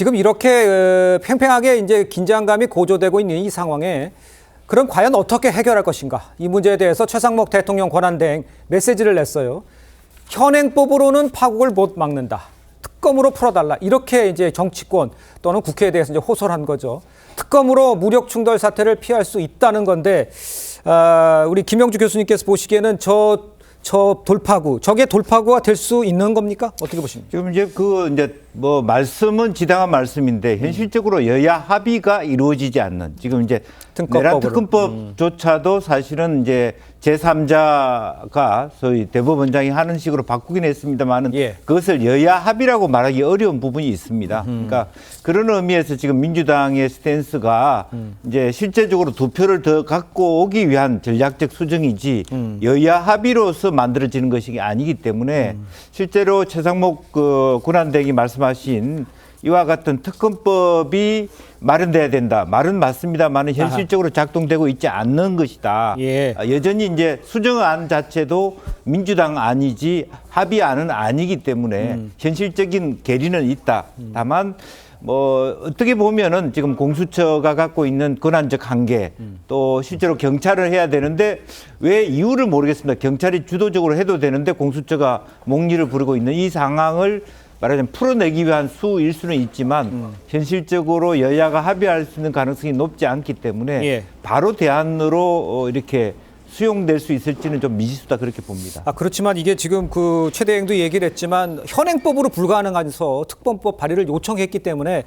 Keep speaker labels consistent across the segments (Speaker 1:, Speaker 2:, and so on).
Speaker 1: 지금 이렇게 어, 팽팽하게 이제 긴장감이 고조되고 있는 이 상황에 그럼 과연 어떻게 해결할 것인가? 이 문제에 대해서 최상목 대통령 권한대행 메시지를 냈어요. 현행법으로는 파국을 못 막는다. 특검으로 풀어달라. 이렇게 이제 정치권 또는 국회에 대해서 이제 호소를 한 거죠. 특검으로 무력 충돌 사태를 피할 수 있다는 건데, 아, 우리 김영주 교수님께서 보시기에는 저, 저 돌파구, 저게 돌파구가 될 수 있는 겁니까? 어떻게 보십니까?
Speaker 2: 지금 이제 그 이제 뭐 말씀은 지당한 말씀인데 현실적으로 여야 합의가 이루어지지 않는 지금 이제
Speaker 1: 특검법으로.
Speaker 2: 내란 특검법조차도 사실은 이제 제3자가 소위 대법원장이 하는 식으로 바꾸긴 했습니다만은
Speaker 1: 예.
Speaker 2: 그것을 여야 합의라고 말하기 어려운 부분이 있습니다. 그러니까 그런 의미에서 지금 민주당의 스탠스가 이제 실제적으로 두 표를 더 갖고 오기 위한 전략적 수정이지 여야 합의로서 만들어지는 것이 아니기 때문에 실제로 최상목 그 군한대행이 말씀 하신 이와 같은 특검법이 마련돼야 된다. 말은 맞습니다만은 현실적으로 작동되고 있지 않는 것이다.
Speaker 1: 예.
Speaker 2: 아, 여전히 이제 수정안 자체도 민주당 아니지 합의안은 아니기 때문에
Speaker 1: 음.
Speaker 2: 현실적인 괴리는 있다. 다만 뭐 어떻게 보면은 지금 공수처가 갖고 있는 권한적 한계
Speaker 1: 음.
Speaker 2: 또 실제로 경찰을 해야 되는데 왜 이유를 모르겠습니다. 경찰이 주도적으로 해도 되는데 공수처가 목리를 부르고 있는 이 상황을 말하자면 풀어내기 위한 수일 수는 있지만
Speaker 1: 음.
Speaker 2: 현실적으로 여야가 합의할 수 있는 가능성이 높지 않기 때문에
Speaker 1: 예.
Speaker 2: 바로 대안으로 어, 이렇게 수용될 수 있을지는 좀 미지수다 그렇게 봅니다.
Speaker 1: 아, 그렇지만 이게 지금 그 최대행도 얘기를 했지만 현행법으로 불가능해서 특검법 발의를 요청했기 때문에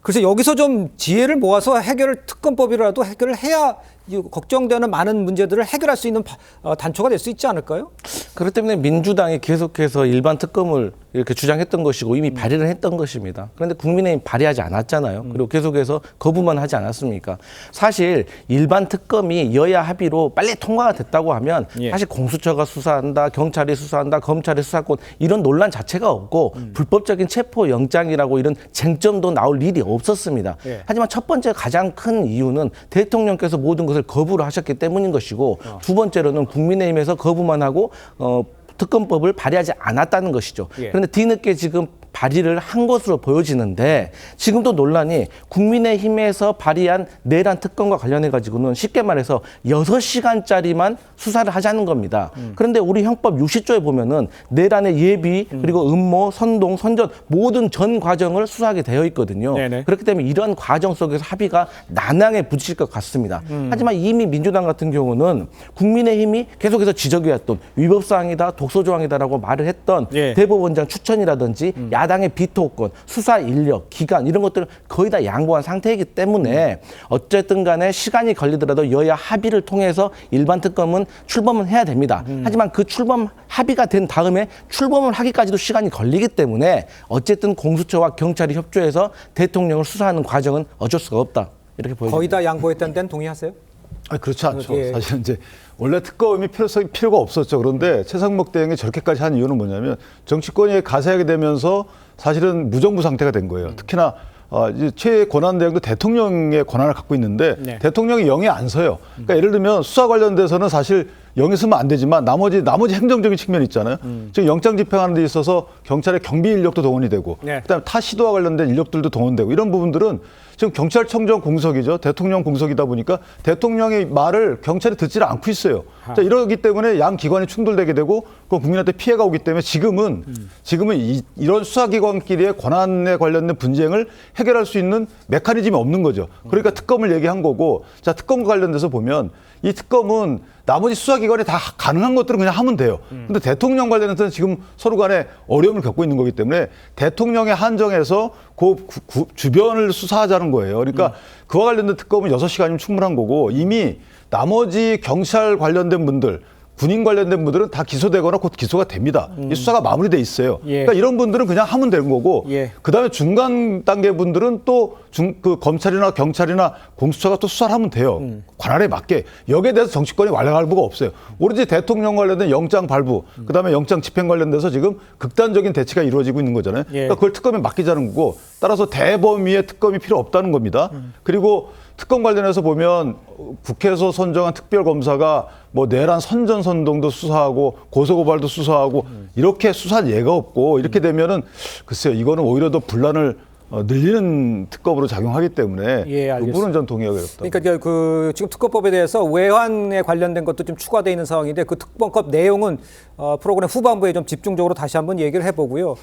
Speaker 1: 그래서 여기서 좀 지혜를 모아서 해결을 특검법이라도 해결을 해야 이 걱정되는 많은 문제들을 해결할 수 있는 바- 어, 단초가 될 수 있지 않을까요?
Speaker 3: 그렇기 때문에 민주당이 계속해서 일반 특검을 이렇게 주장했던 것이고 이미 발의를 했던 것입니다. 그런데 국민의힘 발의하지 않았잖아요. 그리고 계속해서 거부만 하지 않았습니까? 사실 일반 특검이 여야 합의로 빨리 통과가 됐다고 하면
Speaker 1: 예.
Speaker 3: 사실 공수처가 수사한다, 경찰이 수사한다, 검찰이 수사권 이런 논란 자체가 없고 불법적인 체포 영장이라고 이런 쟁점도 나올 일이 없었습니다.
Speaker 1: 예.
Speaker 3: 하지만 첫 번째 가장 큰 이유는 대통령께서 모든 것을 거부를 하셨기 때문인 것이고 두 번째로는 국민의힘에서 거부만 하고 어, 특검법을 발의하지 않았다는 것이죠.
Speaker 1: 예.
Speaker 3: 그런데 뒤늦게 지금 발의를 한 것으로 보여지는데 지금도 논란이 국민의힘에서 발의한 내란 특검과 관련해 가지고는 쉽게 말해서 여섯 시간짜리만 수사를 하자는 겁니다.
Speaker 1: 음.
Speaker 3: 그런데 우리 형법 60조에 보면은 내란의 예비 그리고 음모, 선동, 선전 모든 전 과정을 수사하게 되어 있거든요.
Speaker 1: 네네.
Speaker 3: 그렇기 때문에 이런 과정 속에서 합의가 난항에 부딪힐 것 같습니다.
Speaker 1: 음.
Speaker 3: 하지만 이미 민주당 같은 경우는 국민의힘이 계속해서 지적해왔던 위법 사항이다, 독소 조항이다라고 말을 했던
Speaker 1: 예. 음.
Speaker 3: 대법원장 추천이라든지 야 당의 비토권, 수사 인력, 기간 이런 것들을 거의 다 양보한 상태이기 때문에 어쨌든 간에 시간이 걸리더라도 여야 합의를 통해서 일반 특검은 출범은 해야 됩니다.
Speaker 1: 음.
Speaker 3: 하지만 그 출범 합의가 된 다음에 출범을 하기까지도 시간이 걸리기 때문에 어쨌든 공수처와 경찰이 협조해서 대통령을 수사하는 과정은 어쩔 수가 없다. 이렇게 보여집니다.
Speaker 1: 거의 다 양보했다는 데는 동의하세요?
Speaker 4: 아니, 그렇지 않죠.
Speaker 1: 예.
Speaker 4: 사실은 이제 원래 특검이 필요성이 필요가 없었죠. 그런데 최상목 대행이 저렇게까지 한 이유는 뭐냐면 정치권이 가세하게 되면서 사실은 무정부 상태가 된 거예요. 특히나 어, 이제 최 권한 대행도 대통령의 권한을 갖고 있는데
Speaker 1: 네.
Speaker 4: 대통령이 영에 안 서요. 그러니까 예를 들면 수사 관련돼서는 사실 영에 서면 안 되지만 나머지 나머지 행정적인 측면이 있잖아요. 지금 영장 집행하는 데 있어서 경찰의 경비 인력도 동원이 되고
Speaker 1: 네.
Speaker 4: 그다음에 타 시도와 관련된 인력들도 동원되고 이런 부분들은 지금 경찰청장 공석이죠. 대통령 공석이다 보니까 대통령의 말을 경찰이 듣지를 않고 있어요. 자, 이러기 때문에 양 기관이 충돌되게 되고 그 국민한테 피해가 오기 때문에 지금은 지금은 이, 이런 수사기관끼리의 권한에 관련된 분쟁을 해결할 수 있는 메커니즘이 없는 거죠. 그러니까 특검을 얘기한 거고 자 특검과 관련돼서 보면 이 특검은 나머지 수사기관이 다 가능한 것들은 그냥 하면 돼요. 근데 대통령 관련해서는 지금 서로 간에 어려움을 겪고 있는 거기 때문에 대통령의 한정에서 그 구- 구- 주변을 수사하자는 거예요. 그러니까 그와 관련된 특검은 여섯 시간이면 충분한 거고 이미 나머지 경찰 관련된 분들 군인 관련된 분들은 다 기소되거나 곧 기소가 됩니다. 이 수사가 마무리돼 있어요.
Speaker 1: 예.
Speaker 4: 그러니까 이런 분들은 그냥 하면 되는 거고
Speaker 1: 예.
Speaker 4: 그다음에 중간 단계 분들은 또 중 그 검찰이나 경찰이나 공수처가 또 수사를 하면 돼요.
Speaker 1: 음.
Speaker 4: 관할에 맞게 여기에 대해서 정치권이 완력할부가 없어요. 오로지 대통령 관련된 영장 발부,
Speaker 1: 음.
Speaker 4: 그다음에 영장 집행 관련돼서 지금 극단적인 대치가 이루어지고 있는 거잖아요.
Speaker 1: 예.
Speaker 4: 그러니까 그걸 특검에 맡기자는 거고 따라서 대범위의 특검이 필요 없다는 겁니다.
Speaker 1: 음.
Speaker 4: 그리고 특검 관련해서 보면 국회에서 선정한 특별검사가 뭐 내란 선전 선동도 수사하고 고소고발도 수사하고 이렇게 수사한 예가 없고 이렇게 되면은 글쎄요 이거는 오히려 더 분란을 어, 늘리는 특검으로 작용하기 때문에
Speaker 1: 예,
Speaker 4: 그
Speaker 1: 알겠습니다.
Speaker 4: 부분은 전 동의하기 어렵다.
Speaker 1: 그러니까 이제 그 지금 특검법에 대해서 외환에 관련된 것도 좀 추가되어 있는 상황인데 그 특검법 내용은 어, 프로그램 후반부에 좀 집중적으로 다시 한번 얘기를 해보고요.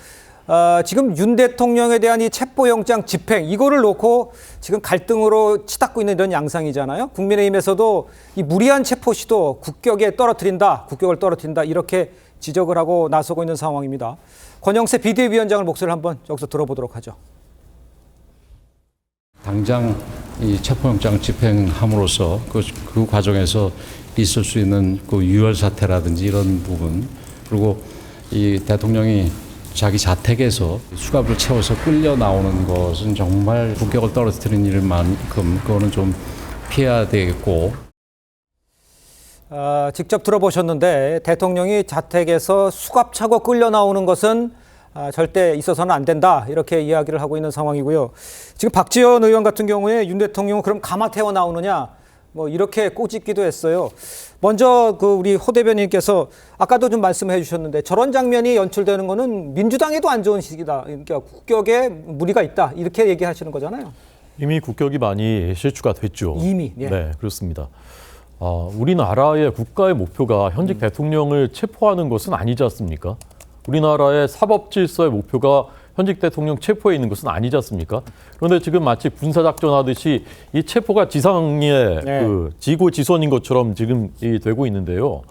Speaker 1: 아, 지금 윤 대통령에 대한 이 체포영장 집행 이거를 놓고 지금 갈등으로 치닫고 있는 이런 양상이잖아요. 국민의힘에서도 이 무리한 체포 시도 국격에 떨어뜨린다, 국격을 떨어뜨린다 이렇게 지적을 하고 나서고 있는 상황입니다. 권영세 비대위원장을 목소리를 한번 여기서 들어보도록 하죠.
Speaker 5: 당장 이 체포영장 집행함으로써 그, 그 과정에서 있을 수 있는 그 유혈 사태라든지 이런 부분 그리고 이 대통령이 자기 자택에서 수갑을 채워서 끌려 나오는 것은 정말 국격을 떨어뜨리는 일만큼 그거는 좀 피해야 되겠고
Speaker 1: 아, 직접 들어보셨는데 대통령이 자택에서 수갑 차고 끌려 나오는 것은 아, 절대 있어서는 안 된다 이렇게 이야기를 하고 있는 상황이고요. 지금 박지원 의원 같은 경우에 윤 대통령은 그럼 가마 태워 나오느냐 뭐 이렇게 꼬집기도 했어요. 먼저 그 우리 호 대변인께서 아까도 좀 말씀해 주셨는데 저런 장면이 연출되는 거는 민주당에도 안 좋은 시기다. 그러니까 국격에 무리가 있다 이렇게 얘기하시는 거잖아요.
Speaker 6: 이미 국격이 많이 실추가 됐죠.
Speaker 1: 이미, 예.
Speaker 6: 네, 그렇습니다. 아, 우리나라의 국가의 목표가 현직 대통령을 체포하는 것은 아니지 않습니까? 우리나라의 사법 질서의 목표가 현직 대통령 체포에 있는 것은 아니지 않습니까? 그런데 지금 마치 군사작전 하듯이 이 체포가 지상의
Speaker 1: 네.
Speaker 6: 그 지고 지선인 것처럼 지금 이 되고 있는데요.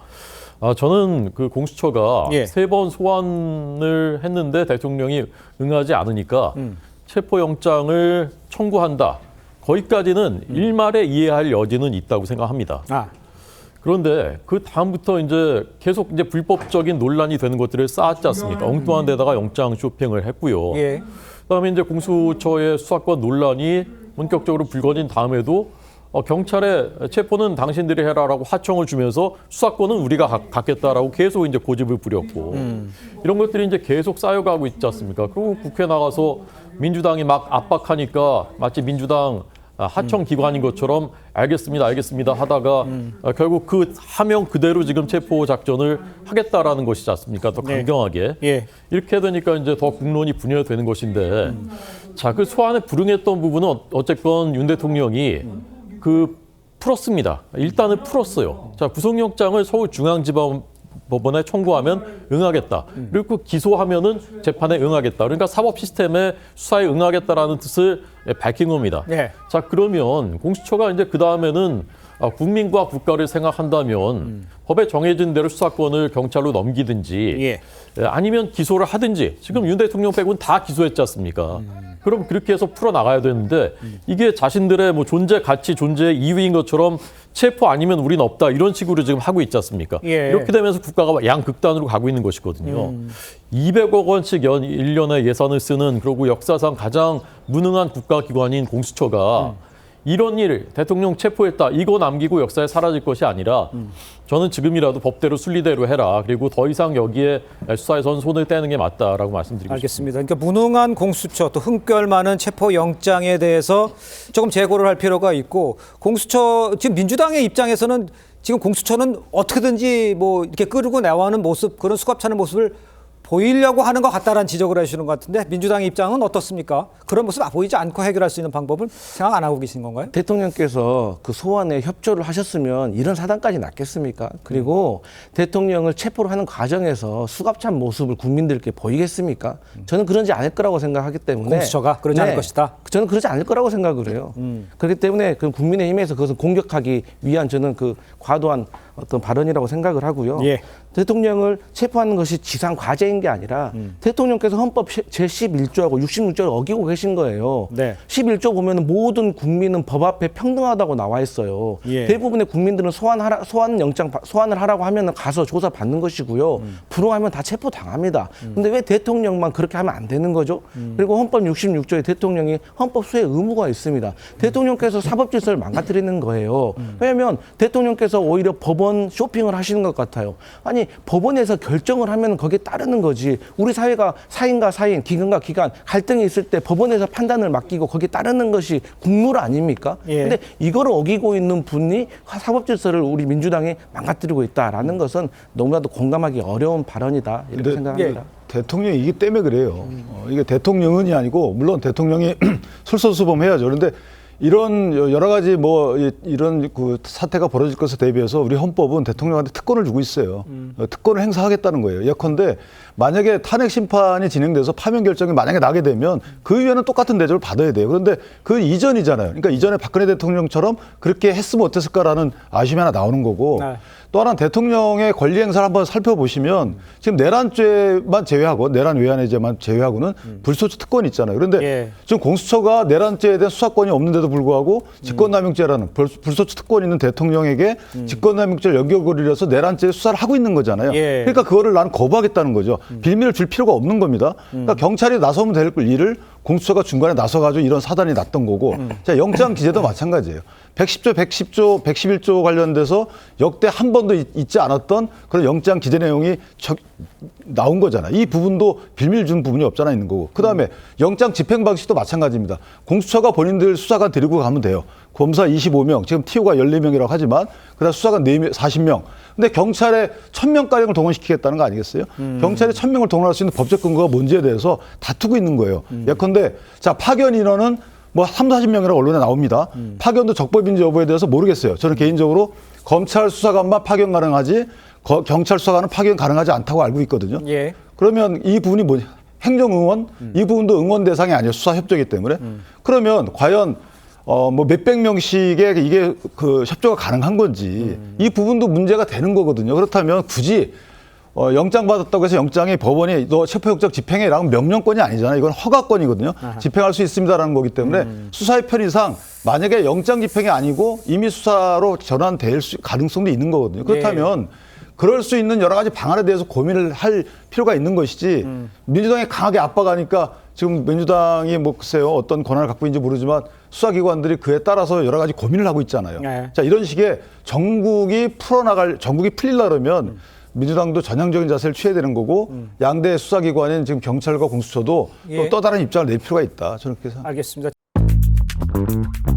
Speaker 6: 아, 저는 그 공수처가
Speaker 1: 예.
Speaker 6: 세번 소환을 했는데 대통령이 응하지 않으니까
Speaker 1: 음.
Speaker 6: 체포영장을 청구한다. 거기까지는
Speaker 1: 음.
Speaker 6: 일말에 이해할 여지는 있다고 생각합니다.
Speaker 1: 아,
Speaker 6: 그런데 그 다음부터 이제 계속 이제 불법적인 논란이 되는 것들을 쌓았지 않습니까? 엉뚱한 데다가 영장 쇼핑을 했고요.
Speaker 1: 예.
Speaker 6: 그다음에 이제 공수처의 수사권 논란이 본격적으로 불거진 다음에도 어, 경찰의 체포는 당신들이 해라라고 하청을 주면서 수사권은 우리가 가- 갖겠다라고 계속 이제 고집을 부렸고 이런 것들이 이제 계속 쌓여가고 있지 않습니까? 그리고 국회 나가서 민주당이 막 압박하니까 마치 민주당 아, 하청 기관인 것처럼 알겠습니다, 알겠습니다 하다가 아, 결국 그 하명 그대로 지금 체포 작전을 하겠다라는 것이지 않습니까? 더 강경하게.
Speaker 1: 예.
Speaker 6: 이렇게 되니까 이제 더 국론이 분열되는 것인데 자 그 소환에 불응했던 부분은 어- 어쨌건 윤 대통령이 그 풀었습니다. 일단은 풀었어요. 자 구속영장을 서울중앙지방 법원에 청구하면 응하겠다. 그리고 기소하면은 재판에 응하겠다. 그러니까 사법 시스템의 수사에 응하겠다라는 뜻을 밝힌 겁니다.
Speaker 1: 네.
Speaker 6: 자 그러면 공수처가 이제 그 다음에는 아, 국민과 국가를 생각한다면 법에 정해진 대로 수사권을 경찰로 넘기든지
Speaker 1: 예.
Speaker 6: 예, 아니면 기소를 하든지 지금 윤 대통령 빼고는 다 기소했지 않습니까? 그럼 그렇게 해서 풀어 나가야 되는데 이게 자신들의 뭐 존재 가치 존재 이유인 것처럼 체포 아니면 우리는 없다 이런 식으로 지금 하고 있지 않습니까?
Speaker 1: 예.
Speaker 6: 이렇게 되면서 국가가 양극단으로 가고 있는 것이거든요. 200억 원씩 연 1년에 예산을 쓰는 그리고 역사상 가장 무능한 국가기관인 공수처가 이런 일 대통령 체포했다 이거 남기고 역사에 사라질 것이 아니라 저는 지금이라도 법대로 순리대로 해라 그리고 더 이상 여기에 수사에선 손을 떼는 게 맞다라고 말씀드리고 싶습니다.
Speaker 1: 알겠습니다. 그러니까 무능한 공수처 또 흠결 많은 체포 영장에 대해서 조금 재고를 할 필요가 있고 공수처 지금 민주당의 입장에서는 지금 공수처는 어떻게든지 뭐 이렇게 끌고 나와는 모습 그런 수갑 차는 모습을 보이려고 하는 것 같다라는 지적을 해주시는 것 같은데 민주당의 입장은 어떻습니까? 그런 모습 보이지 않고 해결할 수 있는 방법을 생각 안 하고 계신 건가요?
Speaker 3: 대통령께서 그 소환에 협조를 하셨으면 이런 사단까지 났겠습니까? 그리고 대통령을 체포를 하는 과정에서 수갑찬 모습을 국민들께 보이겠습니까? 저는 그러지 않을 거라고 생각하기 때문에 네.
Speaker 1: 공수처가 그러지 않을 것이다?
Speaker 3: 저는 그러지 않을 거라고 생각을 해요. 그렇기 때문에 그 국민의힘에서 그것을 공격하기 위한 저는 그 과도한 어떤 발언이라고 생각을 하고요.
Speaker 1: 예.
Speaker 3: 대통령을 체포하는 것이 지상 과제인 게 아니라 대통령께서 헌법 제11조하고 66조를 어기고 계신 거예요.
Speaker 1: 네.
Speaker 3: 11조 보면 모든 국민은 법 앞에 평등하다고 나와 있어요.
Speaker 1: 예.
Speaker 3: 대부분의 국민들은 소환하라, 소환 영장 바- 소환을 하라고 하면 가서 조사 받는 것이고요. 불응하면 다 체포 당합니다. 근데 왜 대통령만 그렇게 하면 안 되는 거죠? 그리고 헌법 66조에 대통령이 헌법 수혜 의무가 있습니다. 대통령께서 사법 질서를 망가뜨리는 거예요. 왜냐하면 대통령께서 오히려 법원 쇼핑을 하시는 것 같아요. 아니 법원에서 결정을 하면 거기에 따르는 거지. 우리 사회가 사인과 사인, 기관과 기관 갈등이 있을 때 법원에서 판단을 맡기고 거기에 따르는 것이 국물 아닙니까?
Speaker 1: 예.
Speaker 3: 근데 이거를 어기고 있는 분이 사법 질서를 우리 민주당이 망가뜨리고 있다라는 것은 너무나도 공감하기 어려운 발언이다 이렇게
Speaker 4: 근데
Speaker 3: 생각합니다.
Speaker 1: 예.
Speaker 4: 대통령이기 때문에 그래요. 어, 이게 대통령은이 아니고 물론 대통령이 솔선수범해야죠. 그런데 이런 여러 가지 뭐 이- 이런 그 사태가 벌어질 것에 대비해서 우리 헌법은 대통령한테 특권을 주고 있어요. 어, 특권을 행사하겠다는 거예요. 예컨대 만약에 탄핵 심판이 진행돼서 파면 결정이 만약에 나게 되면 그 이후에는 똑같은 대접을 받아야 돼요. 그런데 그 이전이잖아요. 그러니까 이전에 박근혜 대통령처럼 그렇게 했으면 어땠을까라는 아쉬움이 하나 나오는 거고
Speaker 1: 네.
Speaker 4: 또 하나 는 대통령의 권리 행사를 한번 살펴보시면 지금 내란죄만 제외하고 내란 외환해제만 제외하고는 불소추 특권이 있잖아요. 그런데
Speaker 1: 예.
Speaker 4: 지금 공수처가 내란죄에 대한 수사권이 없는데도 불구하고 직권남용죄라는 불- 불소추 특권 있는 대통령에게 직권남용죄를 연결고리해서 내란죄 수사를 하고 있는 거잖아요.
Speaker 1: 예.
Speaker 4: 그러니까 그거를 나는 거부하겠다는 거죠. 빌미를 줄 필요가 없는 겁니다. 그러니까 경찰이 나서면 될 일을 공수처가 중간에 나서가지고 이런 사단이 났던 거고, 자 영장 기재도 마찬가지예요. 110조, 110조, 111조 관련돼서 역대 한 번도 있- 있지 않았던 그런 영장 기재 내용이 저- 나온 거잖아. 이 부분도 빌미를 준 부분이 없잖아 있는 거고. 그 다음에 영장 집행 방식도 마찬가지입니다. 공수처가 본인들 수사관 데리고 가면 돼요. 검사 25명, 지금 TO가 14명이라고 하지만, 그다음 수사관 4명, 40명. 근데 경찰에 1000명가량을 동원시키겠다는 거 아니겠어요? 경찰에 1000명을 동원할 수 있는 법적 근거가 뭔지에 대해서 다투고 있는 거예요. 예컨대, 자, 파견 인원은 뭐 3, 40명이라고 언론에 나옵니다. 파견도 적법인지 여부에 대해서 모르겠어요. 저는 개인적으로 검찰 수사관만 파견 가능하지, 거- 경찰 수사관은 파견 가능하지 않다고 알고 있거든요.
Speaker 1: 예.
Speaker 4: 그러면 이 부분이 뭐냐? 행정응원? 이 부분도 응원 대상이 아니에요. 수사협조이기 때문에. 그러면 과연 어, 뭐 몇백 명씩의 이게 그 협조가 가능한 건지 이 부분도 문제가 되는 거거든요. 그렇다면 굳이 어, 영장 받았다고 해서 영장이 법원이 너 체포영장 집행해라는 명령권이 아니잖아요. 이건 허가권이거든요. 집행할 수 있습니다라는 거기 때문에 수사의 편의상 만약에 영장 집행이 아니고 임의 수사로 전환될 수, 가능성도 있는 거거든요. 그렇다면 그럴 수 있는 여러 가지 방안에 대해서 고민을 할 필요가 있는 것이지 민주당이 강하게 압박하니까 지금 민주당이 뭐 글쎄요 어떤 권한을 갖고 있는지 모르지만 수사기관들이 그에 따라서 여러 가지 고민을 하고 있잖아요.
Speaker 1: 네.
Speaker 4: 자 이런 식의 전국이 풀어나갈 전국이 풀리려면 민주당도 전향적인 자세를 취해야 되는 거고 양대 수사기관인 지금 경찰과 공수처도
Speaker 1: 예.
Speaker 4: 또 또 다른 입장을 낼 필요가 있다. 저는 그렇게 생각합니다.
Speaker 1: 알겠습니다.